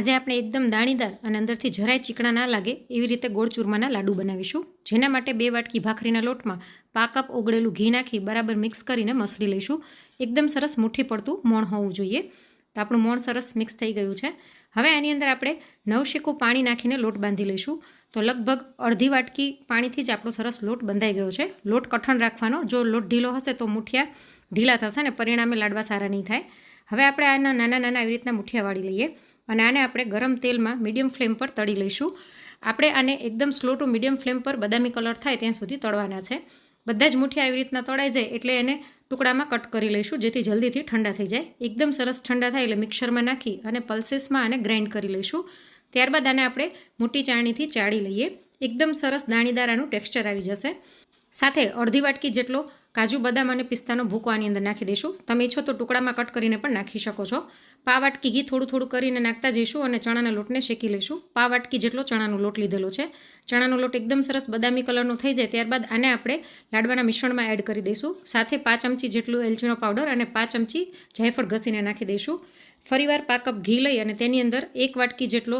આજે આપણે એકદમ દાણીદાર અને અંદરથી જરાય ચીકણા ના લાગે એવી રીતે ગોળ ચૂરમાના લાડુ બનાવીશું, જેના માટે બે વાટકી ભાખરીના લોટમાં પાકપ ઓગળેલું ઘી નાખી બરાબર મિક્સ કરીને મસળી લઈશું. એકદમ સરસ મુઠ્ઠી પડતું મોણ હોવું જોઈએ. તો આપણું મોણ સરસ મિક્સ થઈ ગયું છે. હવે આની અંદર આપણે નવ શેકું પાણી નાખીને લોટ બાંધી લઈશું. તો લગભગ અડધી વાટકી પાણીથી જ આપણો સરસ લોટ બંધાઈ ગયો છે. લોટ કઠણ રાખવાનો. જો લોટ ઢીલો હશે તો મુઠિયા ઢીલા થશે ને પરિણામે લાડવા સારા નહીં થાય. હવે આપણે આના નાના નાના એવી રીતના મુઠિયા વાળી લઈએ. અને આને આપણે ગરમ તેલમાં મીડિયમ ફ્લેમ પર તળી લઈશું. આપણે આને એકદમ સ્લો ટુ મીડિયમ ફ્લેમ પર બદામી કલર થાય ત્યાં સુધી તળવાના છે. બધા જ મુઠ્ઠી આવી રીતના તળાઈ જાય એટલે એને ટુકડામાં કટ કરી લઈશું, જેથી જલ્દીથી ઠંડા થઈ જાય. એકદમ સરસ ઠંડા થાય એટલે મિક્સરમાં નાખી અને પલ્સીસમાં આને ગ્રાઇન્ડ કરી લઈશું. ત્યારબાદ આને આપણે મોટી ચાળણીથી ચાળી લઈએ. એકદમ સરસ દાણીદાર આનું ટેક્સચર આવી જશે. સાથે અડધી વાટકી જેટલો કાજુ, બદામ અને પિસ્તાનો ભૂકો આની અંદર નાખી દઈશું. તમે ઈચ્છો તો ટુકડામાં કટ કરીને પણ નાખી શકો છો. પા વાટકી ઘી થોડું થોડું કરીને નાખતા જઈશું અને ચણાના લોટને શેકી લઈશું. પા વાટકી જેટલો ચણાનો લોટ લીધેલો છે. ચણાનો લોટ એકદમ સરસ બદામી કલરનો થઈ જાય ત્યારબાદ આને આપણે લાડવાના મિશ્રણમાં એડ કરી દઈશું. સાથે પાંચ ચમચી જેટલું એલચીનો પાવડર અને પાંચ ચમચી જાયફળ ઘસીને નાખી દઈશું. ફરીવાર પાકપ ઘી લઈ અને તેની અંદર એક વાટકી જેટલો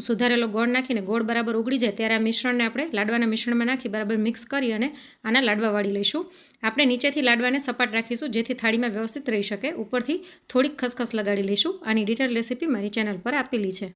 સુધારેલો ગોળ નાખીને ગોળ બરાબર ઉગડી જાય ત્યારે આ મિશ્રણને આપણે લાડવાના મિશ્રણમાં નાખી બરાબર મિક્સ કરી અને આના લાડવા વાળી લઈશું. આપણે નીચેથી લાડવાને સપાટ રાખીશું જેથી થાળીમાં વ્યવસ્થિત રહી શકે. ઉપરથી થોડીક ખસખસ લગાડી લઈશું. આની ડિટેલ રેસીપી મારી ચેનલ પર આપેલી છે.